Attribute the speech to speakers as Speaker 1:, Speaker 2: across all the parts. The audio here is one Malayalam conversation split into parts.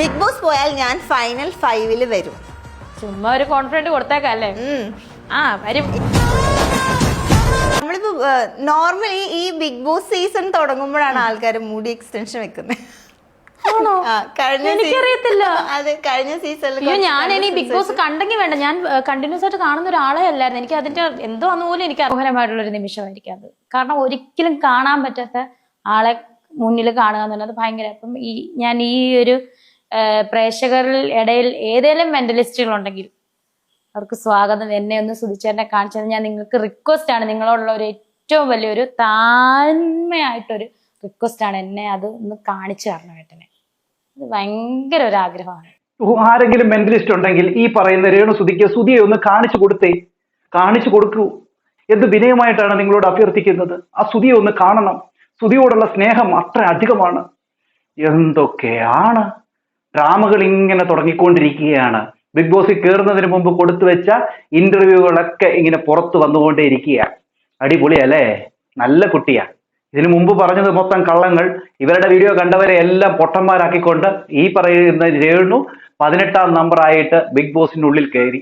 Speaker 1: ബിഗ് ബോസ് പോയാൽ ഞാൻ ഫൈനൽ ഫൈവിൽ വരും.
Speaker 2: ചുമ്മാ ഒരു കോൺഫിഡന്റ്
Speaker 1: കൊടുത്തേക്കല്ലേ
Speaker 2: ആ വരും.
Speaker 1: നമ്മളിപ്പോ നോർമലി ഈ ബിഗ് ബോസ് സീസൺ തുടങ്ങുമ്പോഴാണ് ആൾക്കാർ മുടി എക്സ്റ്റൻഷൻ വെക്കുന്നത്
Speaker 2: എനിക്കറിയത്തില്ല.
Speaker 1: അതെ കഴിഞ്ഞ സീസണിൽ
Speaker 2: ഞാൻ ഇനി ബിഗ് ബോസ് കണ്ടെങ്കിൽ വേണ്ട. ഞാൻ കണ്ടിന്യൂസ് ആയിട്ട് കാണുന്ന ഒരാളെ അല്ലായിരുന്നു. എനിക്ക് അതിന്റെ എന്തോ അന്ന് പോലും എനിക്ക് അർഹരമായിട്ടുള്ള ഒരു നിമിഷമായിരിക്കും അത്. കാരണം ഒരിക്കലും കാണാൻ പറ്റാത്ത ആളെ മുന്നിൽ കാണുക എന്ന് പറയുന്നത് ഭയങ്കര അപ്പം ഈ ഞാൻ ഈ ഒരു പ്രേക്ഷകരിൽ ഇടയിൽ ഏതെങ്കിലും മെന്റലിസ്റ്റുകൾ ഉണ്ടെങ്കിൽ അവർക്ക് സ്വാഗതം എന്നെ ഒന്ന് സുധിച്ചേട്ടനെ കാണിച്ചത് ഞാൻ നിങ്ങൾക്ക് റിക്വസ്റ്റ് ആണ്. നിങ്ങളോടുള്ള ഒരു ഏറ്റവും വലിയൊരു താഴ്മയായിട്ടൊരു റിക്വസ്റ്റ് ആണ് എന്നെ അത് ഒന്ന് കാണിച്ചു തരണം ഏട്ടനെ. അത് ഭയങ്കര ഒരു ആഗ്രഹമാണ്.
Speaker 3: ആരെങ്കിലും മെന്റലിസ്റ്റ് ഉണ്ടെങ്കിൽ ഈ പറയുന്ന രേണു സുധിക്ക് സുധിയെ ഒന്ന് കാണിച്ചു കൊടുത്തേ. കാണിച്ചു കൊടുക്കൂ. എന്ത് വിനയമായിട്ടാണ് നിങ്ങളോട് അഭ്യർത്ഥിക്കുന്നത്? ആ സുധിയെ ഒന്ന് കാണണം. സുധിയോടുള്ള സ്നേഹം അത്ര അധികമാണ്. എന്തൊക്കെയാണ് ഡ്രാമകൾ ഇങ്ങനെ തുടങ്ങിക്കൊണ്ടിരിക്കുകയാണ്. ബിഗ് ബോസിൽ കയറുന്നതിന് മുമ്പ് കൊടുത്തു വെച്ച ഇന്റർവ്യൂകളൊക്കെ ഇങ്ങനെ പുറത്തു ഇരിക്കുകയാണ് അടിപൊളിയല്ലേ? നല്ല കുട്ടിയാ. ഇതിനു മുമ്പ് പറഞ്ഞത് മൊത്തം കള്ളങ്ങൾ. ഇവരുടെ വീഡിയോ കണ്ടവരെ എല്ലാം പൊട്ടന്മാരാക്കിക്കൊണ്ട് ഈ പറയുന്ന രേണു പതിനെട്ടാം നമ്പർ ആയിട്ട് ബിഗ് ബോസിനുള്ളിൽ കയറി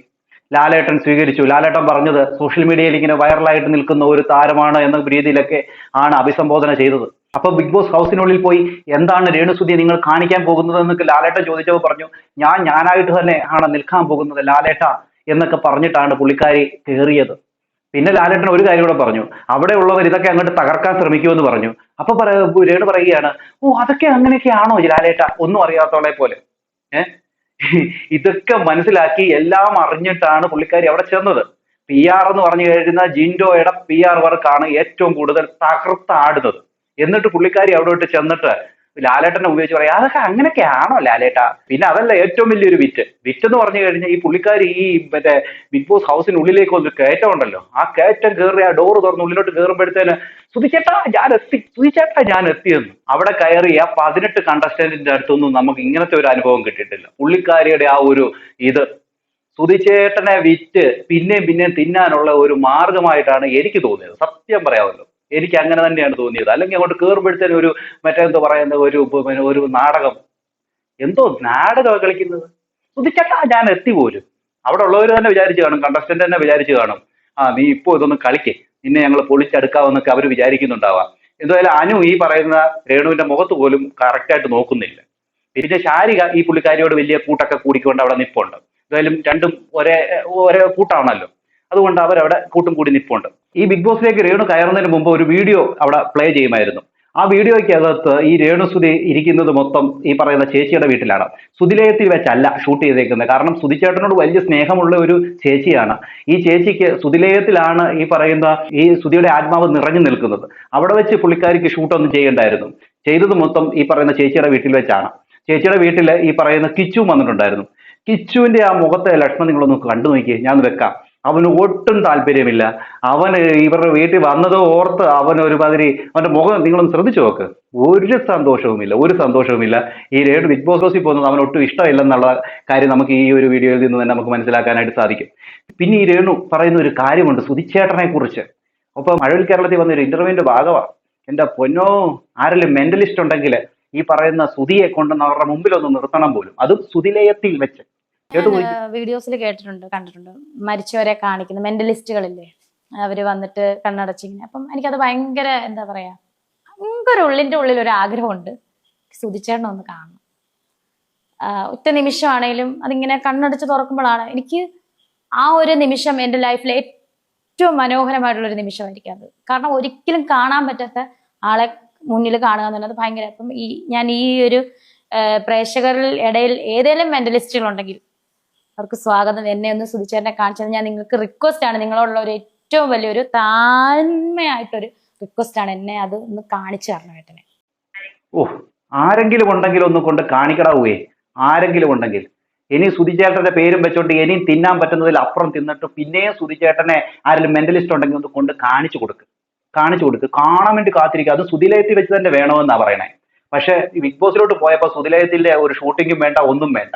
Speaker 3: ലാലേട്ടൻ സ്വീകരിച്ചു. ലാലേട്ടൻ പറഞ്ഞത് സോഷ്യൽ മീഡിയയിൽ ഇങ്ങനെ വൈറലായിട്ട് നിൽക്കുന്ന ഒരു താരമാണ് എന്ന രീതിയിലൊക്കെ ആണ് അഭിസംബോധന ചെയ്തത്. അപ്പൊ ബിഗ് ബോസ് ഹൗസിനുള്ളിൽ പോയി എന്താണ് രേണുസുതി നിങ്ങൾ കാണിക്കാൻ പോകുന്നത് എന്നൊക്കെ ലാലേട്ടൻ ചോദിച്ചപ്പോൾ പറഞ്ഞു ഞാൻ ഞാനായിട്ട് തന്നെ ആണ് നിൽക്കാൻ പോകുന്നത് ലാലേട്ട എന്നൊക്കെ പറഞ്ഞിട്ടാണ് പുള്ളിക്കാരി കയറിയത്. പിന്നെ ലാലേട്ടൻ ഒരു കാര്യം കൂടെ പറഞ്ഞു അവിടെ ഉള്ളവർ ഇതൊക്കെ അങ്ങോട്ട് തകർക്കാൻ ശ്രമിക്കുമെന്ന് പറഞ്ഞു. അപ്പൊ രേണു പറയുകയാണ് ഓ അതൊക്കെ അങ്ങനെയൊക്കെ ആണോ ലാലേട്ട? ഒന്നും അറിയാത്തവളെ പോലെ. ഏഹ് ഇതൊക്കെ മനസ്സിലാക്കി എല്ലാം അറിഞ്ഞിട്ടാണ് പുള്ളിക്കാരി അവിടെ ചെന്നത്. പി ആർ എന്ന് പറഞ്ഞു കഴിഞ്ഞ ജിൻഡോയുടെ പി ആർ വർക്കാണ് ഏറ്റവും കൂടുതൽ തകർത്താടുന്നത്. എന്നിട്ട് പുള്ളിക്കാരി അവിടോട്ട് ചെന്നിട്ട് ലാലേട്ടനെ ഉപയോഗിച്ച് പറയാം. അതൊക്കെ അങ്ങനെയൊക്കെയാണോ ലാലേട്ട? പിന്നെ അതല്ല ഏറ്റവും വലിയൊരു വിറ്റ്. വിറ്റ് എന്ന് പറഞ്ഞു കഴിഞ്ഞാൽ ഈ പുള്ളിക്കാർ ഈ മറ്റേ ബിഗ് ബോസ് ഹൗസിനുള്ളിലേക്ക് ഒരു കയറ്റം ഉണ്ടല്ലോ ആ കയറ്റം കയറി ആ ഡോറ് തുറന്ന് ഉള്ളിലോട്ട് കയറുമ്പോഴത്തേന് സുതിച്ചേട്ടാ ഞാൻ എത്തി. സുതിച്ചേട്ടാ ഞാൻ എത്തിയെന്ന് അവിടെ കയറി ആ പതിനെട്ട് കണ്ടസ്റ്റന്റിന്റെ അടുത്തൊന്നും നമുക്ക് ഇങ്ങനത്തെ ഒരു അനുഭവം കിട്ടിയിട്ടില്ല. പുള്ളിക്കാരിയുടെ ആ ഒരു ഇത് സുതിച്ചേട്ടനെ വിറ്റ് പിന്നെയും പിന്നെയും തിന്നാനുള്ള ഒരു മാർഗമായിട്ടാണ് എനിക്ക് തോന്നിയത്. സത്യം പറയാമല്ലോ. എനിക്ക് അങ്ങനെ തന്നെയാണ് തോന്നിയത്. അല്ലെങ്കിൽ അങ്ങോട്ട് കയറുമ്പോഴത്തേനും ഒരു മറ്റെന്തോ പറയുന്ന ഒരു പിന്നെ ഒരു നാടകം. എന്തോ നാടകമാണ് കളിക്കുന്നത്. സുധിച്ചേട്ടാ ഞാൻ എത്തി പോലും അവിടെ ഉള്ളവർ തന്നെ വിചാരിച്ചു കാണും കണ്ടസ്റ്റന്റ് തന്നെ വിചാരിച്ചു കാണും. ആ നീ ഇപ്പോ ഇതൊന്ന് കളിക്കേ. നിന്നെ ഞങ്ങൾ പൊളിച്ചെടുക്കാമെന്നൊക്കെ അവർ വിചാരിക്കുന്നുണ്ടാവാം. എന്തായാലും അനു ഈ പറയുന്ന രേണുവിന്റെ മുഖത്ത് പോലും കറക്റ്റായിട്ട് നോക്കുന്നില്ല. പിന്നെ ശാരിക ഈ പുള്ളിക്കാരിയോട് വലിയ കൂട്ടൊക്കെ കൂടിക്കൊണ്ട് അവിടെ നിപ്പുണ്ട്. എന്തായാലും രണ്ടും ഒരേ ഒരേ കൂട്ടാണല്ലോ. അതുകൊണ്ട് അവരവിടെ കൂട്ടും കൂടി നിൽപ്പുണ്ട് ഈ ബിഗ് ബോസിലേക്ക് രേണു കയറുന്നതിന് മുമ്പ് ഒരു വീഡിയോ അവിടെ പ്ലേ ചെയ്യുമായിരുന്നു. ആ വീഡിയോയ്ക്കകത്ത് ഈ രേണുസുതി ഇരിക്കുന്നത് മൊത്തം ഈ പറയുന്ന ചേച്ചിയുടെ വീട്ടിലാണ്. സുതിലയത്തിൽ വെച്ചല്ല ഷൂട്ട് ചെയ്തേക്കുന്നത്. കാരണം സുതിച്ചേട്ടനോട് വലിയ സ്നേഹമുള്ള ഒരു ചേച്ചിയാണ്. ഈ ചേച്ചിക്ക് സുതിലയത്തിലാണ് ഈ പറയുന്ന ഈ സുതിയുടെ ആത്മാവ് നിറഞ്ഞു നിൽക്കുന്നത്. അവിടെ വെച്ച് പുള്ളിക്കാരിക്ക് ഷൂട്ടൊന്നും ചെയ്യണ്ടായിരുന്നു. ചെയ്തത് മൊത്തം ഈ പറയുന്ന ചേച്ചിയുടെ വീട്ടിൽ വെച്ചാണ്. ചേച്ചിയുടെ വീട്ടിൽ ഈ പറയുന്ന കിച്ചു വന്നിട്ടുണ്ടായിരുന്നു. കിച്ചുവിന്റെ ആ മുഖത്തെ ലക്ഷണം നിങ്ങളൊന്ന് കണ്ടു നോക്കിയേ. ഞാൻ വെക്കാം. അവന് ഒട്ടും താല്പര്യമില്ല. അവന് ഇവരുടെ വീട്ടിൽ വന്നതോ ഓർത്ത് അവൻ ഒരുമാതിരി അവന്റെ മുഖം നിങ്ങളൊന്ന് ശ്രദ്ധിച്ചു നോക്ക്. ഒരു സന്തോഷവുമില്ല ഒരു സന്തോഷവുമില്ല. ഈ രേണു ബിഗ് ബോസ് ഹൗസിൽ പോകുന്നത് അവന് ഒട്ടും ഇഷ്ടമില്ലെന്നുള്ള കാര്യം നമുക്ക് ഈ ഒരു വീഡിയോയിൽ നിന്ന് തന്നെ നമുക്ക് മനസ്സിലാക്കാനായിട്ട് സാധിക്കും. പിന്നെ ഈ രേണു പറയുന്ന ഒരു കാര്യമുണ്ട് സുധിച്ചേട്ടനെ കുറിച്ച്. അപ്പൊ മഴവിൽ കേരളത്തിൽ വന്ന ഒരു ഇന്റർവ്യൂവിന്റെ ഭാഗമാണ്. എന്റെ പൊന്നോ ആരെങ്കിലും മെന്റലിസ്റ്റ് ഉണ്ടെങ്കിൽ ഈ പറയുന്ന സുതിയെ കൊണ്ടുവന്ന് അവരുടെ മുമ്പിൽ ഒന്ന് നിർത്തണം പോലും. അതും സുതിലയത്തിൽ വെച്ച്.
Speaker 2: വീഡിയോസിൽ കേട്ടിട്ടുണ്ട് കണ്ടിട്ടുണ്ട്. മരിച്ചവരെ കാണിക്കുന്ന മെന്റലിസ്റ്റുകളില്ലേ അവർ വന്നിട്ട് കണ്ണടച്ചിങ്ങനെ. അപ്പം എനിക്കത് ഭയങ്കര എന്താ പറയാ ഭയങ്കര ഉള്ളിന്റെ ഉള്ളിൽ ഒരു ആഗ്രഹമുണ്ട് സുതിച്ചേട്ടനെ ഒന്ന് കാണണം. ഒറ്റ നിമിഷമാണേലും അതിങ്ങനെ കണ്ണടച്ച് തുറക്കുമ്പോഴാണ് എനിക്ക് ആ ഒരു നിമിഷം എന്റെ ലൈഫിലെ ഏറ്റവും മനോഹരമായിട്ടുള്ള ഒരു നിമിഷമായിരിക്കും അത്. കാരണം ഒരിക്കലും കാണാൻ പറ്റാത്ത ആളെ മുന്നിൽ കാണുക എന്നുള്ളത് ഭയങ്കര അപ്പം ഈ ഞാൻ ഈ ഒരു പ്രേക്ഷകരിൽ ഇടയിൽ ഏതെങ്കിലും മെന്റലിസ്റ്റുകൾ ഉണ്ടെങ്കിൽ അവർക്ക് സ്വാഗതം. എന്നെ ഒന്ന് സുധിച്ചേരനെ കാണിച്ചത് ഞാൻ നിങ്ങൾക്ക് റിക്വസ്റ്റ് ആണ്. നിങ്ങളോടുള്ള ഒരു ഏറ്റവും വലിയൊരു താഴ്മയായിട്ടൊരു റിക്വസ്റ്റ് ആണ്. എന്നെ അത് ഒന്ന് കാണിച്ചു തരണം ഏട്ടനെ.
Speaker 3: ഓ ആരെങ്കിലും ഉണ്ടെങ്കിൽ ഒന്ന് കൊണ്ട് കാണിക്കടാവേ ആരെങ്കിലും ഉണ്ടെങ്കിൽ. ഇനി സുധിചേട്ടന്റെ പേരും വെച്ചോണ്ട് ഇനിയും തിന്നാൻ പറ്റുന്നതിൽ അപ്പുറം തിന്നിട്ട് പിന്നെയും സുധിചേട്ടനെ ആരെങ്കിലും മെന്റലിസ്റ്റ് ഉണ്ടെങ്കിൽ ഒന്ന് കൊണ്ട് കാണിച്ചു കൊടുക്ക്. കാണിച്ചു കൊടുക്ക്. കാണാൻ വേണ്ടി കാത്തിരിക്കുക അത് സുതിലയത്തിൽ വെച്ച് തന്നെ വേണമെന്നാണ് പറയണേ. പക്ഷെ ബിഗ് ബോസിലോട്ട് പോയപ്പോൾ സുതിലയത്തിന്റെ ഒരു ഷൂട്ടിങ്ങും വേണ്ട ഒന്നും വേണ്ട.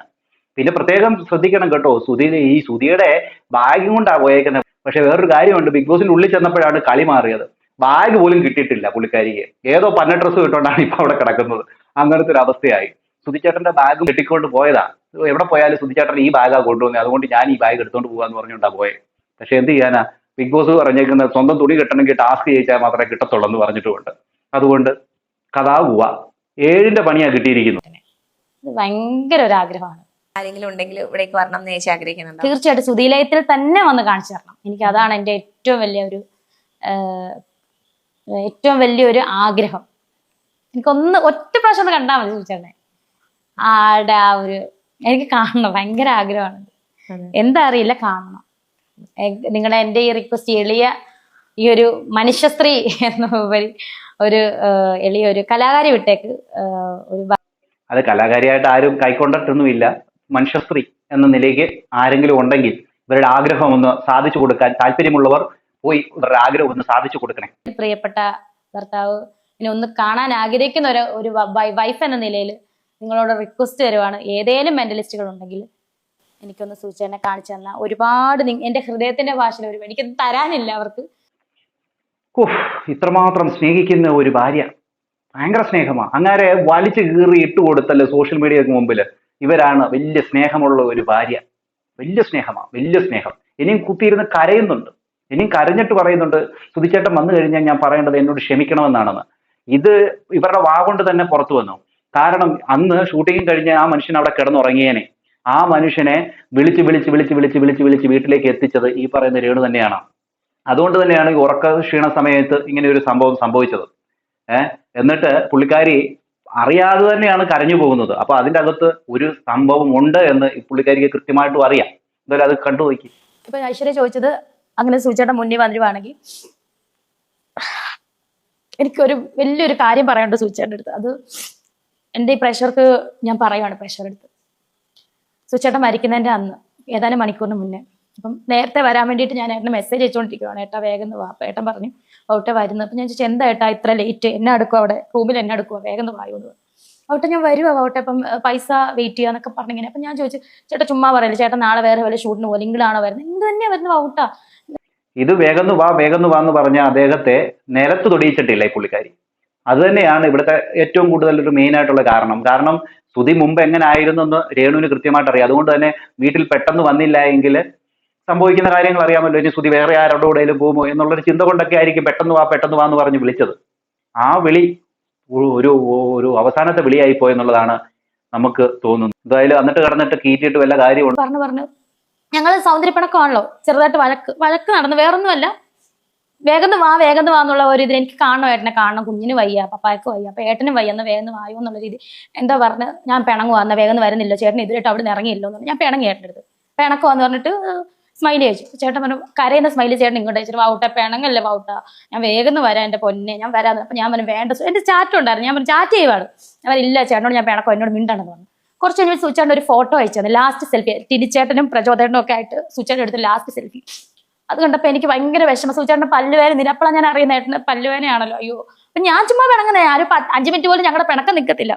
Speaker 3: പിന്നെ പ്രത്യേകം ശ്രദ്ധിക്കണം കേട്ടോ. സുധി ഈ സുധിയുടെ ബാഗും കൊണ്ടാ പോയേക്കുന്നത് പക്ഷെ വേറൊരു കാര്യമുണ്ട്. ബിഗ് ബോസിന്റെ ഉള്ളിൽ ചെന്നപ്പോഴാണ് കളി മാറിയത്. ബാഗ് പോലും കിട്ടിയിട്ടില്ല പുള്ളിക്കാരിക്ക്. ഏതോ പന്ന ഡ്രസ്സ് ഇട്ടുകൊണ്ടാണ് ഇപ്പൊ അവിടെ കിടക്കുന്നത്. അങ്ങനത്തെ ഒരു അവസ്ഥയായി. സുധിച്ചേട്ടന്റെ ബാഗ് കെട്ടിക്കൊണ്ട് പോയതാ. എവിടെ പോയാലും സുധിച്ചേട്ടൻ ഈ ബാഗാ കൊണ്ടുവന്നത് അതുകൊണ്ട് ഞാൻ ഈ ബാഗ് എടുത്തോണ്ട് പോകാന്ന് പറഞ്ഞുകൊണ്ടാ പോയെ. പക്ഷെ എന്ത് ചെയ്യാനാ? ബിഗ് ബോസ് പറഞ്ഞേക്കുന്നത് സ്വന്തം തുണി കിട്ടണമെങ്കിൽ ടാസ്ക് ചെയ്യിച്ചാൽ മാത്രമേ കിട്ടത്തുള്ളൂ എന്ന് പറഞ്ഞിട്ടുമുണ്ട്. അതുകൊണ്ട് കഥാ പോവാ. ഏഴിന്റെ പണിയാ കിട്ടിയിരിക്കുന്നത്.
Speaker 2: ഇത് ഭയങ്കര ഒരു ആഗ്രഹമാണ്.
Speaker 1: ആരെങ്കിലും ഉണ്ടെങ്കിൽ ഇവിടേക്ക് വരണം എന്ന് ചേച്ചി ആഗ്രഹിക്കുന്നുണ്ട്?
Speaker 2: തീർച്ചയായിട്ടും സുധീലയത്തിൽ തന്നെ വന്ന് കാണിച്ചു തരണം. എനിക്ക് അതാണ് എന്റെ ഏറ്റവും വലിയ ഒരു ഏറ്റവും വലിയ ഒരു ആഗ്രഹം. എനിക്കൊന്ന് ഒറ്റ പ്രാവശ്യം ഒന്ന് കണ്ടാൽ മതി ചോദിച്ചേട്ടനെ ആടെ ആ ഒരു എനിക്ക് കാണണം ഭയങ്കര ആഗ്രഹമാണ്. എന്താ അറിയില്ല കാണണം. നിങ്ങളുടെ എന്റെ ഈ റിക്വസ്റ്റ് എളിയ ഈ ഒരു മനുഷ്യ സ്ത്രീ എന്നുപരി ഒരു എളിയ ഒരു കലാകാരി വിട്ടേക്ക് ഒരു
Speaker 3: അത് കലാകാരിയായിട്ട് ആരും കൈക്കൊണ്ടിട്ടൊന്നുമില്ല. മനുഷ്യസ്ത്രീ എന്ന നിലയ്ക്ക് ആരെങ്കിലും ഉണ്ടെങ്കിൽ ഇവരുടെ ആഗ്രഹം ഒന്ന് സാധിച്ചു കൊടുക്കാൻ താല്പര്യമുള്ളവർ പോയി ഇവരുടെ ആഗ്രഹം ഒന്ന് സാധിച്ചു കൊടുക്കണേ.
Speaker 2: പ്രിയപ്പെട്ട ഭർത്താവ് ഇനി ഒന്ന് കാണാൻ ആഗ്രഹിക്കുന്ന ഒരു ഒരു വൈഫ് എന്ന നിലയിൽ നിങ്ങളോട് റിക്വസ്റ്റ് തരുവാണ്. ഏതേലും മെന്റലിസ്റ്റുകൾ ഉണ്ടെങ്കിൽ എനിക്കൊന്ന് സൂചന കാണിച്ചു തന്ന. ഒരുപാട് എന്റെ എന്റെ ഹൃദയത്തിന്റെ ഭാഷയിൽ ഒരു എനിക്ക് തരാനില്ല അവർക്ക്.
Speaker 3: ഇത്രമാത്രം സ്നേഹിക്കുന്ന ഒരു ഭാര്യ ഭയങ്കര സ്നേഹമാ. അങ്ങനെ വലിച്ചു കീറി ഇട്ട് കൊടുത്തല്ലോ സോഷ്യൽ മീഡിയക്ക് മുമ്പിൽ ഇവരാണ് വലിയ സ്നേഹമുള്ള ഒരു ഭാര്യ. വലിയ സ്നേഹമാ വലിയ സ്നേഹം. ഇനിയും കുത്തിയിരുന്ന് കരയുന്നുണ്ട്. ഇനിയും കരഞ്ഞിട്ട് പറയുന്നുണ്ട് സുധിച്ചേട്ടൻ വന്നു കഴിഞ്ഞാൽ ഞാൻ പറയേണ്ടത് എന്നോട് ക്ഷമിക്കണമെന്നാണെന്ന്. ഇത് ഇവരുടെ വാ കൊണ്ട് തന്നെ പുറത്തു വന്നു. കാരണം അന്ന് ഷൂട്ടിംഗ് കഴിഞ്ഞ് ആ മനുഷ്യൻ അവിടെ കിടന്നുറങ്ങിയേനെ. ആ മനുഷ്യനെ വിളിച്ച് വിളിച്ച് വിളിച്ച് വിളിച്ച് വിളിച്ച് വിളിച്ച് വീട്ടിലേക്ക് എത്തിച്ചത് ഈ പറയുന്ന രേണു തന്നെയാണ്. അതുകൊണ്ട് തന്നെയാണ് ഈ ഉറക്ക ക്ഷീണ സമയത്ത് ഇങ്ങനെ ഒരു സംഭവം സംഭവിച്ചത്. ഏഹ് എന്നിട്ട് പുള്ളിക്കാരി അറിയാതെ തന്നെയാണ് കരഞ്ഞു പോകുന്നത്. അപ്പൊ അതിന്റെ അകത്ത് ഒരു സംഭവം ഉണ്ട് എന്ന് പുള്ളിക്കാരിക്ക് കൃത്യമായിട്ടും അറിയാം. എന്തായാലും അത് കണ്ടു നോക്കി.
Speaker 2: ഇപ്പൊ ഐശ്വര്യ ചോദിച്ചത് അങ്ങനെ സൂചിയുടെ മുന്നിൽ വന്നിരുവാണെങ്കിൽ എനിക്കൊരു വലിയൊരു കാര്യം പറയാനുണ്ട് സൂചിയുടെ അടുത്ത്. അത് എന്റെ ഈ പ്രഷർക്ക് ഞാൻ പറയുവാണ് പ്രഷർ എടുത്ത്. സുചേട്ടൻ മരിക്കുന്നതിന്റെ അന്ന് ഏതാനും മണിക്കൂറിന് മുന്നേ അപ്പം നേരത്തെ വരാൻ വേണ്ടിയിട്ട് ഞാൻ ഏട്ടന് മെസ്സേജ് അയച്ചുകൊണ്ടിരിക്കുകയാണ് ഏട്ടാ വേഗം വാ. അപ്പം ഏട്ടൻ പറഞ്ഞു ഔട്ടെ വരുന്നു. അപ്പം ഞാൻ ചോദിച്ചു എന്താ ഏട്ടാ ഇത്ര ലേറ്റ് എന്നെ അടുക്കും അവിടെ? റൂമിൽ എന്നെ അടുക്കുക വേഗം വായു എന്ന് ഔട്ടെ ഞാൻ വരുവാ ഔട്ടെ അപ്പം പൈസ വെയിറ്റ് ചെയ്യുക എന്നൊക്കെ പറഞ്ഞിങ്ങനെ അപ്പം ഞാൻ ചോദിച്ചു ചേട്ടാ ചുമ്മാ പറയല്ലേ ചേട്ടാ നാളെ വേറെ വല്ല ഷൂട്ടിന് പോലെ ഇങ്ങോട്ടാണോ വരുന്നത്? എന്ത് തന്നെയാ വരുന്നത്? ഔട്ടാ
Speaker 3: ഇത് വേഗം വാ വേഗം വാ എന്ന് പറഞ്ഞ അദ്ദേഹത്തെ നിലത്ത് തൊടിയിച്ചിട്ടില്ല ഈ പുള്ളിക്കാരി. അത് തന്നെയാണ് ഇവിടുത്തെ ഏറ്റവും കൂടുതൽ ഒരു മെയിൻ ആയിട്ടുള്ള കാരണം. കാരണം സുധി മുമ്പ് എങ്ങനെ ആയിരുന്നു എന്ന് രേണുവിന് കൃത്യമായിട്ട് അറിയാം. അതുകൊണ്ട് തന്നെ വീട്ടിൽ പെട്ടെന്ന് വന്നില്ല എങ്കിൽ സംഭവിക്കുന്ന കാര്യങ്ങൾ അറിയാമല്ലോ. ഇനി സ്തുതി വേറെ ആരുടെ കൂടെയും പോകുമോ എന്നുള്ളൊരു ചിന്ത കൊണ്ടൊക്കെ ആയിരിക്കും പെട്ടെന്ന് വാ പെട്ടെന്ന് വാ എന്ന് പറഞ്ഞ് വിളിച്ചത്. ആ വിളി ഒരു- ഒരു അവസാനത്തെ വിളിയായി പോയെന്നുള്ളതാണ് നമുക്ക് തോന്നുന്നത്. എന്തായാലും എന്നിട്ട് കിടന്നിട്ട് കീറ്റിയിട്ട് വല്ല കാര്യമുണ്ട്?
Speaker 2: പറഞ്ഞു പറഞ്ഞു. ഞങ്ങൾ സൗന്ദര്യപ്പിണക്കമാണല്ലോ. ചെറുതായിട്ട് വഴക്ക് വഴക്ക് നടന്നു. വേറൊന്നുമല്ല. വേഗം വാ വേഗം വാ എന്നുള്ള ഒരു ഇതിൽ എനിക്ക് കാണണം. ഏട്ടനെ കാണണം. കുഞ്ഞിന് വയ്യ പപ്പായക്ക് വയ്യ. അപ്പൊ ഏട്ടനും വയ്യ. എന്ന് വേഗം വായോ എന്നുള്ള രീതി. എന്താ പറഞ്ഞ്? ഞാൻ പിണങ്ങുവാ. എന്നാ വേഗം വരുന്നില്ല ചേട്ടൻ ഇതിലിട്ട് അവിടെ നിന്ന് ഇറങ്ങിയില്ലോ എന്ന് പറഞ്ഞു. ഞാൻ പിണങ്ങി ഏട്ടന്റെ അടുത്ത്. പിണക്കുവാന്ന് പറഞ്ഞിട്ട് സ്മൈലി ചോദിച്ചു. ചേട്ടൻ പറഞ്ഞു കരയുന്ന സ്മൈലി ചേട്ടൻ ഇങ്ങോട്ട് അയച്ചിട്ട് വൗട്ട പിണങ്ങല്ലേ വൗട്ട ഞാൻ വേഗം വരാം എന്റെ പൊന്നെ. ഞാൻ വരാന്ന് അപ്പൊ ഞാൻ പറഞ്ഞു വേണ്ട എന്റെ ചാറ്റ് ഉണ്ടായിരുന്നു. ഞാൻ പറഞ്ഞു ചാറ്റ് ചെയ്യുവാണ്. ഞാൻ പറഞ്ഞു ഇല്ല ചേട്ടനോട് ഞാൻ പേണക്കോ എന്നോട് മിണ്ടാണെന്ന് പറഞ്ഞു. കുറച്ച് കഴിഞ്ഞ് സുചേട്ടൻ ഒരു ഫോട്ടോ അയച്ചു തന്നെ. ലാസ്റ്റ് സെൽഫി തിരിച്ചേട്ടനും പ്രചോദനും ഒക്കെ ആയിട്ട് സുചേട്ടൻ എടുത്ത ലാസ്റ്റ് സെൽഫി അത് കണ്ടപ്പോ എനിക്ക് ഭയങ്കര വിഷമം. സുചേട്ടൻ പല്ലുവേന നിരപ്പളാ ഞാൻ അറിയുന്ന? ഏട്ടന് പല്ലുവേനയാണല്ലോ അയ്യോ. അപ്പൊ ഞാൻ ചുമ്മാ പിണങ്ങുന്നേ. ആരും അഞ്ച് മിനിറ്റ് പോലും ഞങ്ങളുടെ പിണക്കം നിൽക്കത്തില്ല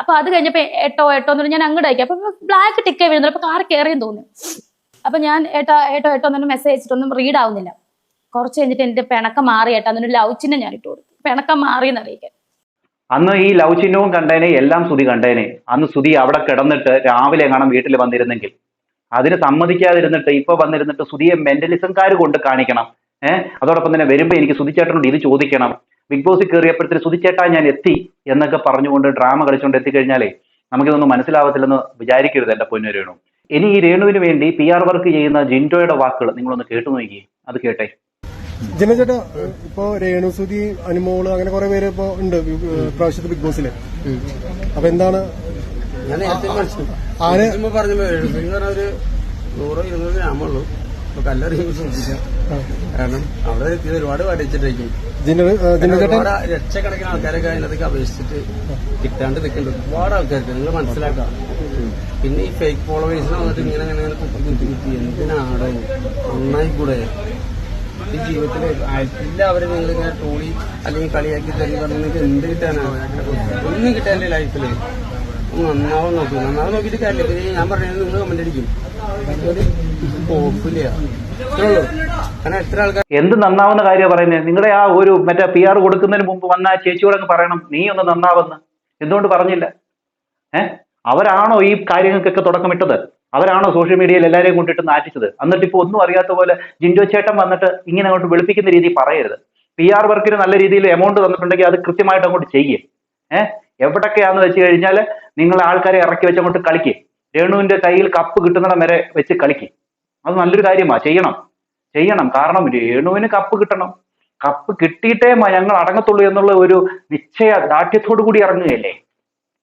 Speaker 2: അപ്പൊ അത് കഴിഞ്ഞപ്പോ എട്ടോ എട്ടോ എന്ന് പറഞ്ഞാൽ ഞാൻ അങ്ങോട്ട് അയക്കാം. അപ്പൊ ബ്ലാക്ക് ടിക്കേ വീഴുന്നില്ല. അപ്പൊ കാർ കയറിയും തോന്നി. അപ്പൊ ഞാൻ ഏട്ടാ ഏട്ടോ ഏട്ടോ എന്നൊരു മെസ്സേജ് അയച്ചിട്ടൊന്നും റീഡ് ആവുന്നില്ല. കുറച്ച് കഴിഞ്ഞിട്ട് എന്റെ പിണക്കം മാറി ഏട്ടാ എന്നൊരു ലവ് ചിഹ്നം ഞാൻ ഇട്ട് കൊടുത്തു. പിണക്കം മാറി എന്നറിയിക്കാൻ
Speaker 3: അന്ന് ഈ ലവ് ചിഹ്നവും കണ്ടേനെ എല്ലാം സുതി കണ്ടേനെ. അന്ന് സുതി അവിടെ കിടന്നിട്ട് രാവിലെ കാണാൻ വീട്ടിൽ വന്നിരുന്നെങ്കിൽ. അതിന് സമ്മതിക്കാതിരുന്നിട്ട് ഇപ്പൊ വന്നിരുന്നിട്ട് സുതിയെ മെന്റലിസംകാർ കൊണ്ട് കാണിക്കണം. ഏഹ് അതോടൊപ്പം തന്നെ വരുമ്പോ എനിക്ക് സുതിച്ചേട്ടനോട് ഇത് ചോദിക്കണം. ബിഗ് ബോസിൽ കയറിയപ്പോഴത്തേക്ക് സുതിച്ചേട്ടാ ഞാൻ എത്തി എന്നൊക്കെ പറഞ്ഞുകൊണ്ട് ഡ്രാമ കളിച്ചുകൊണ്ട് എത്തിക്കഴിഞ്ഞാലേ നമുക്കിതൊന്നും മനസ്സിലാവത്തില്ലെന്ന് വിചാരിക്കരുത് എന്റെ പൊന്നു രേണു. ഇനി ഈ രേണുവിന് വേണ്ടി പി ആർ വർക്ക് ചെയ്യുന്ന ജിൻഡോയുടെ വാക്കുകൾ നിങ്ങളൊന്ന് കേട്ടു നോക്കിയേ അത് കേട്ടെ.
Speaker 4: ജിന ചേട്ടാ ഇപ്പൊ രേണുസുതി അനുമോൾ അങ്ങനെ കുറെ പേര് ഇപ്പൊ ഉണ്ട് പ്രാവശ്യത്തെ ബിഗ് ബോസിൽ. അപ്പൊ എന്താണ്?
Speaker 5: ഞാൻ നേരത്തെ മനസ്സിലാക്കി
Speaker 4: ആര്?
Speaker 5: ചുമ്മാ പറഞ്ഞു എഴുപത്തി പറഞ്ഞ ഒരു നൂറോ ഇരുന്നൂറ് ഗ്രാമുള്ളൂ അപ്പൊ കല്ലറിയുമ്പോൾ ശ്രദ്ധിക്കാം കാരണം അവിടെ എത്തിയത് ഒരുപാട് പഠിച്ചിട്ടായിരിക്കും
Speaker 4: ജിന ഏഹ് ജിന ചേട്ടൻ?
Speaker 5: ഒരുപാട് ലക്ഷക്കണക്കിന് ആൾക്കാരൊക്കെ അതിനകത്തേക്ക് അപേക്ഷിച്ചിട്ട് കിട്ടാണ്ട് നിൽക്കുന്നുണ്ട്. ഒരുപാട് ആൾക്കാർക്ക് നിങ്ങൾ മനസ്സിലാക്കാം. പിന്നെ ഈ ഫേക്ക് ഫോളോവേഴ്സിന് വന്നിട്ട് ഇങ്ങനെ അങ്ങനെ കുത്തി കുത്തി കുത്തി. എന്തിനാണ് നന്നായി കൂടെ ഈ ജീവിതത്തിൽ എല്ലാവരും നിങ്ങൾ ഇങ്ങനെ ട്രോളി അല്ലെങ്കിൽ കളിയാക്കി തരി പറഞ്ഞ് നിങ്ങൾക്ക് എന്ത് കിട്ടാനാണ് ഒന്നും കിട്ടാനില്ല ലൈഫിൽ നന്നാവും നോക്കി. നന്നാവും നോക്കിയിട്ട് കാര്യമില്ല. പിന്നെ ഞാൻ പറഞ്ഞത് നിങ്ങൾ കമന്റ് അടിക്കും. ഒരു
Speaker 3: എന്ത് നന്നാവുന്ന കാര്യമാണ് പറയുന്നത് നിങ്ങളുടെ ആ ഒരു മറ്റേ പി ആർ കൊടുക്കുന്നതിന് മുമ്പ് വന്ന ആ ചേച്ചിയോട് അങ്ങ് പറയണം. നീ ഒന്ന് നന്നാവെന്ന്. എന്തുകൊണ്ട് പറഞ്ഞില്ല? ഏഹ് അവരാണോ ഈ കാര്യങ്ങൾക്കൊക്കെ തുടക്കമിട്ടത്? അവരാണോ സോഷ്യൽ മീഡിയയിൽ എല്ലാവരെയും കൊണ്ടിട്ട് നാറ്റിച്ചത്? എന്നിട്ട് ഇപ്പോൾ ഒന്നും അറിയാത്ത പോലെ ജിൻഡോ ചേട്ടൻ വന്നിട്ട് ഇങ്ങനെ അങ്ങോട്ട് വെളുപ്പിക്കുന്ന രീതി പറയരുത്. പി ആർ വർക്കിന് നല്ല രീതിയിൽ എമൗണ്ട് തന്നിട്ടുണ്ടെങ്കിൽ അത് കൃത്യമായിട്ട് അങ്ങോട്ട് ചെയ്യും. ഏഹ് എവിടൊക്കെയാന്ന് വെച്ച് കഴിഞ്ഞാൽ നിങ്ങൾ ആൾക്കാരെ ഇറക്കി വെച്ച് അങ്ങോട്ട് കളിക്കും. രേണുവിന്റെ കയ്യിൽ കപ്പ് കിട്ടുന്നിടം വരെ വെച്ച് കളിക്കും. അത് നല്ലൊരു കാര്യമാണ് ചെയ്യണം. ചെയ്യണം. കാരണം രേണുവിന് കപ്പ് കിട്ടണം. കപ്പ് കിട്ടിയിട്ടേ ഞങ്ങൾ അടങ്ങത്തുള്ളൂ എന്നുള്ള ഒരു നിശ്ചയ ദാർഢ്യത്തോടു കൂടി ഇറങ്ങുകയല്ലേ?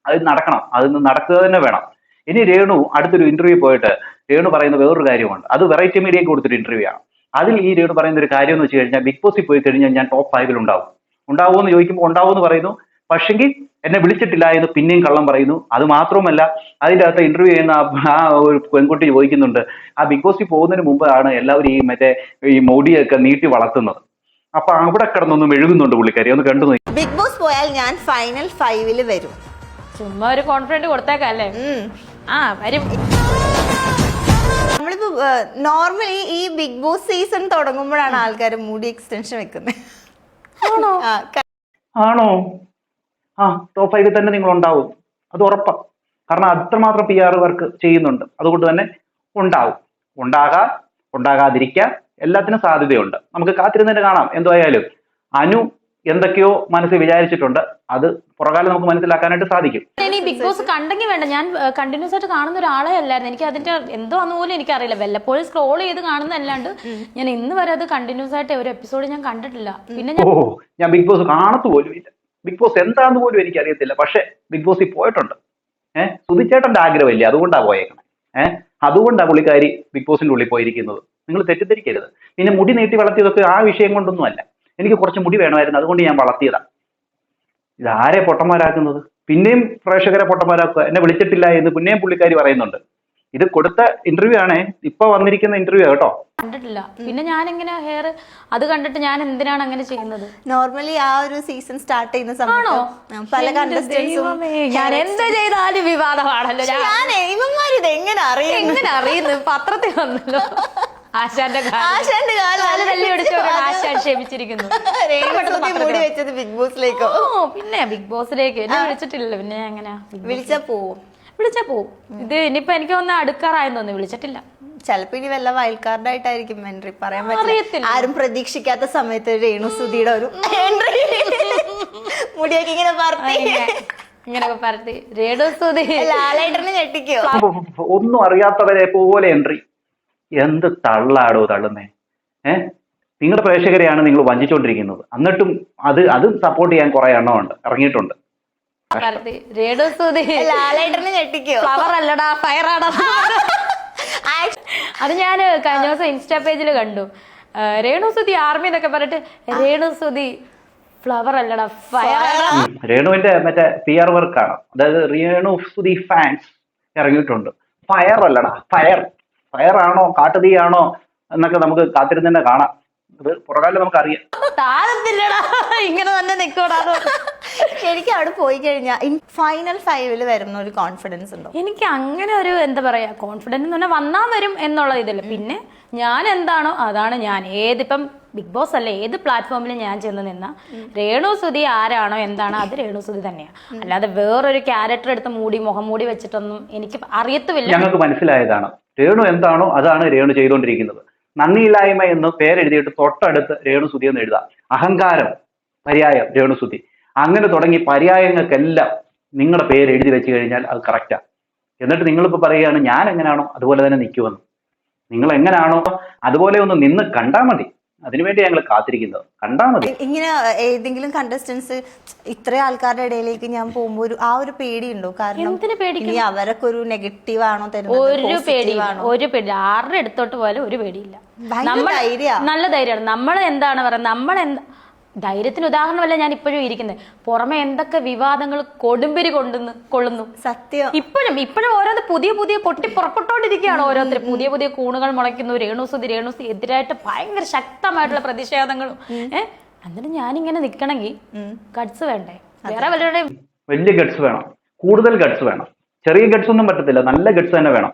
Speaker 3: അത് നടക്കണം. അത് നടക്കുക തന്നെ വേണം. ഇനി രേണു അടുത്തൊരു ഇന്റർവ്യൂ പോയിട്ട് രേണു പറയുന്ന വേറൊരു കാര്യമുണ്ട്. അത് വെറൈറ്റി മീഡിയക്ക് കൊടുത്തൊരു ഇന്റർവ്യൂ ആണ്. അതിൽ ഈ രേണു പറയുന്ന ഒരു കാര്യം എന്ന് വെച്ച് കഴിഞ്ഞാൽ ബിഗ് ബോസിൽ പോയി കഴിഞ്ഞാൽ ഞാൻ ടോപ്പ് ഫൈവിൽ ഉണ്ടാവും. ഉണ്ടാവും എന്ന് ചോദിക്കുമ്പോൾ ഉണ്ടാവും എന്ന് പറയുന്നു. പക്ഷെങ്കിൽ എന്നെ വിളിച്ചിട്ടില്ല എന്ന് പിന്നെയും കള്ളം പറയുന്നു. അത് മാത്രവുമല്ല അതിന്റെ അകത്ത് ഇന്റർവ്യൂ ചെയ്യുന്ന ആ- ഒരു പെൺകുട്ടി ചോദിക്കുന്നുണ്ട് ആ ബിഗ് ബോസിൽ പോകുന്നതിന് മുമ്പാണ് എല്ലാവരും ഈ മറ്റേ ഈ മോഡിയൊക്കെ നീട്ടി വളർത്തുന്നത്? അപ്പൊ അവിടെ കിടന്നൊന്നും എഴുതുന്നുണ്ട് പുള്ളിക്കാരി. ഒന്ന് കണ്ടു
Speaker 1: ബിഗ് ബോസ് പോയാൽ ഞാൻ ഫൈനൽ ഫൈവിൽ വരും.
Speaker 6: ചുമ്മാ ഒരു കോൺഫിഡന്റ് കൊടുത്തേക്കാം അല്ലേ. ആ വരും.
Speaker 1: നമ്മളിപ്പോ നോർമലി ഈ ബിഗ് ബോസ് സീസൺ തുടങ്ങുമ്പോഴാണ് ആൾക്കാർ മുടി എക്സ്റ്റൻഷൻ വെക്കുന്നത്
Speaker 3: ആണോ? ആ ടോപ്പ് ഫൈവിൽ തന്നെ നിങ്ങൾ ഉണ്ടാവും അത് ഉറപ്പാ. കാരണം അത്രമാത്രം പി ആർ വർക്ക് ചെയ്യുന്നുണ്ട്. അതുകൊണ്ട് തന്നെ ഉണ്ടാവും. ഉണ്ടാകാം ഉണ്ടാകാതിരിക്കാം. എല്ലാത്തിനും സാധ്യതയുണ്ട്. നമുക്ക് കാത്തിരുന്നിട്ട് കാണാം. എന്തായാലും അനു എന്തൊക്കെയോ മനസ്സിൽ വിചാരിച്ചിട്ടുണ്ട്. അത് പുറകാലം നമുക്ക് മനസ്സിലാക്കാനായിട്ട് സാധിക്കും.
Speaker 6: ഇനി ബിഗ് ബോസ് കണ്ടെങ്കിൽ വേണ്ട. ഞാൻ കണ്ടിന്യൂസ് ആയിട്ട് കാണുന്ന ഒരാളെ അല്ലായിരുന്നു. എനിക്ക് അതിന്റെ എന്തോ അന്ന് പോലും എനിക്കറിയില്ല. വല്ലപ്പോഴും സ്ക്രോൾ ചെയ്ത് കാണുന്നതല്ലാണ്ട് ഞാൻ ഇന്ന് വരെ അത് കണ്ടിന്യൂസ് ആയിട്ട് ഒരു എപ്പിസോഡ് ഞാൻ കണ്ടിട്ടില്ല. പിന്നെ
Speaker 3: ഓ
Speaker 6: ഞാൻ
Speaker 3: ബിഗ് ബോസ് കാണത്തു പോലും ഇല്ല. ബിഗ് ബോസ് എന്താന്ന് പോലും എനിക്ക് അറിയത്തില്ല പക്ഷെ ബിഗ് ബോസിൽ പോയിട്ടുണ്ട്. ഏഹ് സുധിച്ചേട്ടന്റെ ആഗ്രഹമില്ല? അതുകൊണ്ടാ പോയേക്കണേ. ഏഹ് അതുകൊണ്ടാ പുള്ളിക്കാരി ബിഗ് ബോസിന്റെ ഉള്ളിൽ പോയിരിക്കുന്നത്. നിങ്ങൾ തെറ്റിദ്ധരിക്കരുത്. പിന്നെ മുടി നീട്ടി വളർത്തിയതൊക്കെ ആ വിഷയം കൊണ്ടൊന്നുമല്ല. എനിക്ക് കുറച്ച് മുടി വേണമായിരുന്നു അതുകൊണ്ട് ഞാൻ വളർത്തിയതാണ് ഇതാരെ പൊട്ടന്മാരാക്കുന്നത്? പിന്നെയും പ്രേക്ഷകരെ പൊട്ടന്മാരാക്കുക. എന്നെ വിളിച്ചിട്ടില്ല എന്ന് പിന്നെയും പുള്ളിക്കാരി പറയുന്നുണ്ട്. ഇത് കൊടുത്ത ഇന്റർവ്യൂ ആണ്. ഇപ്പൊ വന്നിരിക്കുന്ന ഇന്റർവ്യൂ കേട്ടോ.
Speaker 6: കണ്ടിട്ടില്ല. പിന്നെ ഞാൻ എങ്ങനെ ഹെയർ അത് കണ്ടിട്ട് ഞാൻ എന്തിനാണ് അങ്ങനെ ചെയ്യുന്നത്?
Speaker 1: നോർമലി ആ ഒരു സീസൺ സ്റ്റാർട്ട് ചെയ്യുന്ന സമയത്ത് പല കണ്ടസ്റ്റൻസും
Speaker 6: ഞാൻ എന്ത് ചെയ്താലും വിവാദമാണല്ലോ. ഞാൻ
Speaker 1: ഇവന്മാർ ഇത് എങ്ങനെ അറിയുന്നു?
Speaker 6: എങ്ങനെ അറിയുന്നു? പത്രത്തിൽ വന്നല്ലോ. ആശാന്റെ കാൽ.
Speaker 1: ആശാന്റെ കാലം കാൽ മുടി വെച്ചത് ബിഗ് ബോസിലേക്കോ
Speaker 6: ഓ പിന്നെ ബിഗ് ബോസിലേക്ക് എന്നെ വിളിച്ചിട്ടില്ലല്ലോ പിന്നെ എങ്ങനെയാ
Speaker 1: വിളിച്ചാ പോവും.
Speaker 6: വിളിച്ചാ പോവും. ഇത് ഇനിയിപ്പോ എനിക്ക് ഒന്ന് അടുക്കാറായെന്ന് തോന്നുന്നു. വിളിച്ചിട്ടില്ല.
Speaker 1: ചിലപ്പോ ഇനി വല്ല വയൽക്കാരുടായിട്ടായിരിക്കും എൻട്രി പറയാൻ പറ്റില്ല. ആരും പ്രതീക്ഷിക്കാത്ത സമയത്ത് രേണു സുധിയുടെ ഒരു എൻട്രി മുടിയൊക്കെ ഇങ്ങനെ പറഞ്ഞു
Speaker 6: ഇങ്ങനെയൊക്കെ പറഞ്ഞ് രേണു സ്തുതി
Speaker 1: ലാലേട്ടനെ ഞെട്ടിക്കോ?
Speaker 3: ഒന്നും അറിയാത്തവരെ പോലെ എൻട്രി എന്ത് തള്ളാടോ തള്ളുന്നേ? ഏ? നിങ്ങളുടെ പ്രേക്ഷകരെയാണ് നിങ്ങൾ വഞ്ചിച്ചുകൊണ്ടിരിക്കുന്നത് എന്നിട്ടും അത് അത് സപ്പോർട്ട് ചെയ്യാൻ കുറെ എണ്ണമുണ്ട്. ഇറങ്ങിയിട്ടുണ്ട്.
Speaker 6: അല്ലടാ ഫയറാടാ അത് ഞാൻ കഴിഞ്ഞ ദിവസം ഇൻസ്റ്റാ പേജിൽ കണ്ടു. രേണുസുതി രേണു സുതി ആർമി എന്നൊക്കെ പറഞ്ഞിട്ട് രേണുസുതി ഫ്ലവർ അല്ലടാ ഫയർ.
Speaker 3: രേണുവിന്റെ മറ്റേ പി ആർ വർക്കാണ് അതായത് രേണു സുതി ഫാൻസ് ഇറങ്ങിയിട്ടുണ്ട്. ഫയർ അല്ലടാ ഫയർ ഫയർ ആണോ കാട്ടുതീയാണോ എന്നൊക്കെ നമുക്ക് കാത്തിരുന്ന് തന്നെ കാണാം. അത് പുറകാലം നമുക്കറിയാം.
Speaker 6: താഴത്തില്ലടാ ഇങ്ങനെ തന്നെ നിക്കോടാ
Speaker 1: എനിക്ക് അവിടെ പോയി കഴിഞ്ഞാൽ ഫൈനൽ ഫൈവിൽ വരുന്ന ഒരു കോൺഫിഡൻസ് ഉണ്ടോ?
Speaker 6: എനിക്ക് അങ്ങനെ ഒരു എന്താ പറയാ കോൺഫിഡൻസ് എന്ന് പറഞ്ഞാൽ വന്നാ വരും എന്നുള്ള ഇതില്ല പിന്നെ ഞാൻ എന്താണോ അതാണ് ഞാൻ. ഏതിപ്പം ബിഗ് ബോസ് അല്ല ഏത് പ്ലാറ്റ്ഫോമിൽ ഞാൻ ചെന്ന് നിന്ന രേണു സുതി ആരാണോ എന്താണോ അത് രേണു സുതി തന്നെയാണ് അല്ലാതെ വേറൊരു ക്യാരക്ടർ എടുത്ത് മൂടി മുഖം മൂടി വെച്ചിട്ടൊന്നും എനിക്ക് അറിയത്തുമില്ല.
Speaker 3: ഞങ്ങൾക്ക് മനസ്സിലായതാണ്. രേണു എന്താണോ അതാണ് രേണു ചെയ്തുകൊണ്ടിരിക്കുന്നത് നന്ദിയില്ലായ്മ എന്ന് പേരെഴുതിയിട്ട് തൊട്ടടുത്ത് രേണുസുതി എന്ന് എഴുതാം. അഹങ്കാരം പര്യായം രേണുസുതി അങ്ങനെ തുടങ്ങി പര്യായങ്ങൾക്കെല്ലാം നിങ്ങളുടെ പേര് എഴുതി വെച്ച് കഴിഞ്ഞാൽ അത് കറക്റ്റാ എന്നിട്ട് നിങ്ങളിപ്പോൾ പറയുകയാണ് ഞാൻ എങ്ങനെയാണോ അതുപോലെ തന്നെ നിൽക്കുമെന്ന്. നിങ്ങൾ എങ്ങനെയാണോ അതുപോലെ ഒന്ന് നിന്ന് കണ്ടാൽ മതി. അതിനുവേണ്ടി ഞങ്ങൾ കാത്തിരിക്കുന്നത് കണ്ടാൽ മതി.
Speaker 1: ഇങ്ങനെ ഏതെങ്കിലും കണ്ടസ്റ്റൻസ് ഇത്ര ആൾക്കാരുടെ ഇടയിലേക്ക് ഞാൻ പോകുമ്പോ ഒരു ആ ഒരു പേടിയുണ്ടോ? കാരണം
Speaker 6: എന്തിന് പേടിക്കണം?
Speaker 1: ഇനി അവരൊക്കെ ഒരു നെഗറ്റീവ് ആണോ
Speaker 6: ഒരു
Speaker 1: ആണോ?
Speaker 6: ഒരു പേടി. ആരുടെ അടുത്തോട്ട് പോയാലും ഒരു പേടിയില്ല. നമ്മൾ. നല്ല ധൈര്യമാണ് നമ്മൾ എന്താണ് പറയുന്നത്? നമ്മൾ എന്താ ധൈര്യത്തിന് ഉദാഹരണമല്ല ഞാൻ ഇപ്പോഴും ഇരിക്കുന്നത് പുറമെ എന്തൊക്കെ വിവാദങ്ങൾ കൊടുമ്പിരി കൊണ്ടുന്നു കൊള്ളുന്നു.
Speaker 1: സത്യം.
Speaker 6: ഇപ്പോഴും ഇപ്പോഴും ഓരോന്ന് പുതിയ പുതിയ പൊട്ടി പുറപ്പെട്ടോണ്ടിരിക്കുകയാണ് ഓരോരുത്തർ. പുതിയ പുതിയ കൂണുകൾ മുളയ്ക്കുന്നു. രേണുസുതി രേണുസുതി എതിരായിട്ട് ഭയങ്കര ശക്തമായിട്ടുള്ള പ്രതിഷേധങ്ങളും. ഏഹ് എന്നിട്ട് ഞാനിങ്ങനെ നിക്കണമെങ്കിൽ ഗഡ്സ് വേണ്ടേ? വേറെ വല്ലവരുടെയും
Speaker 3: വലിയ ഗഡ്സ് വേണം. കൂടുതൽ ഗഡ്സ് വേണം. ചെറിയ ഗഡ്സ് ഒന്നും പറ്റത്തില്ല. നല്ല ഗഡ്സ് തന്നെ വേണം.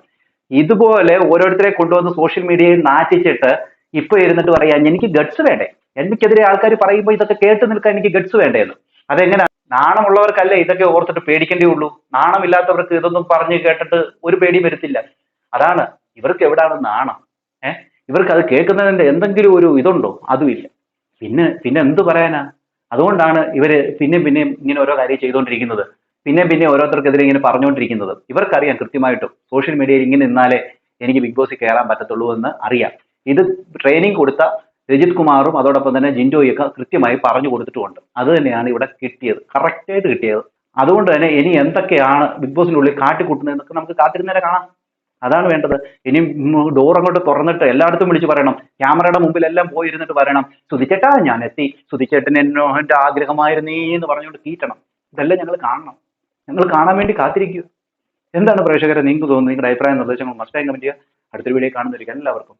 Speaker 3: ഇതുപോലെ ഓരോരുത്തരെ കൊണ്ടുവന്ന് സോഷ്യൽ മീഡിയയിൽ നാറ്റിച്ചിട്ട് ഇപ്പൊ ഇരുന്നിട്ട് പറയാൻ എനിക്ക് ഗഡ്സ് വേണ്ടേ? എനിക്കെതിരെ ആൾക്കാർ പറയുമ്പോൾ ഇതൊക്കെ കേട്ട് നിൽക്കാൻ എനിക്ക് ഗട്സ് വേണ്ടേന്ന്. അതെങ്ങനെ? നാണമുള്ളവർക്കല്ലേ ഇതൊക്കെ ഓർത്തിട്ട് പേടിക്കേണ്ടേ ഉള്ളൂ. നാണമില്ലാത്തവർക്ക് ഇതൊന്നും പറഞ്ഞ് കേട്ടിട്ട് ഒരു പേടി വരുത്തില്ല. അതാണ്. ഇവർക്ക് എവിടാണ് നാണം? ഏഹ് ഇവർക്ക് അത് കേൾക്കുന്നതിന്റെ എന്തെങ്കിലും ഒരു ഇതുണ്ടോ? അതുമില്ല. പിന്നെ പിന്നെ എന്ത് പറയാനാ? അതുകൊണ്ടാണ് ഇവർ പിന്നെയും പിന്നെയും ഇങ്ങനെ ഓരോ കാര്യം ചെയ്തുകൊണ്ടിരിക്കുന്നത് പിന്നെ പിന്നെ ഓരോരുത്തർക്കെതിരെ ഇങ്ങനെ പറഞ്ഞുകൊണ്ടിരിക്കുന്നത് ഇവർക്കറിയാം കൃത്യമായിട്ടും സോഷ്യൽ മീഡിയയിൽ ഇങ്ങനെ നിന്നാലേ എനിക്ക് ബിഗ് ബോസിൽ കയറാൻ പറ്റത്തുള്ളൂ എന്ന് അറിയാം. ഇത് ട്രെയിനിങ് കൊടുത്ത രജിത് കുമാറും അതോടൊപ്പം തന്നെ ജിൻഡോയൊക്കെ കൃത്യമായി പറഞ്ഞു കൊടുത്തിട്ടുമുണ്ട്. അത് തന്നെയാണ് ഇവിടെ കിട്ടിയത്. കറക്റ്റായിട്ട് കിട്ടിയത്. അതുകൊണ്ട് തന്നെ ഇനി എന്തൊക്കെയാണ് ബിഗ് ബോസിന്റെ ഉള്ളിൽ കാട്ടിക്കൂട്ടുന്നതെന്നൊക്കെ നമുക്ക് കാത്തിരുന്നേരെ കാണാം. അതാണ് വേണ്ടത്. ഇനി ഡോർ അങ്ങോട്ട് തുറന്നിട്ട് എല്ലായിടത്തും വിളിച്ചു പറയണം. ക്യാമറയുടെ മുമ്പിലെല്ലാം പോയിരുന്നിട്ട് പറയണം സുധിച്ചേട്ടാ ഞാൻ എത്തി സുധിച്ചേട്ടൻ എന്നോ എന്റെ ആഗ്രഹമായിരുന്നേ എന്ന് പറഞ്ഞുകൊണ്ട് കീറ്റണം. ഇതെല്ലാം ഞങ്ങൾ കാണണം. ഞങ്ങൾ കാണാൻ വേണ്ടി കാത്തിരിക്കുക. എന്താണ് പ്രേക്ഷകരെ നിങ്ങൾക്ക് തോന്നുന്നത്? നിങ്ങളുടെ അഭിപ്രായം നിർദ്ദേശങ്ങൾ മസ്റ്റായി കമന്റ് ചെയ്യുക. അടുത്തൊരു വീഡിയോ കാണുന്നതായിരിക്കും. എല്ലാവർക്കും.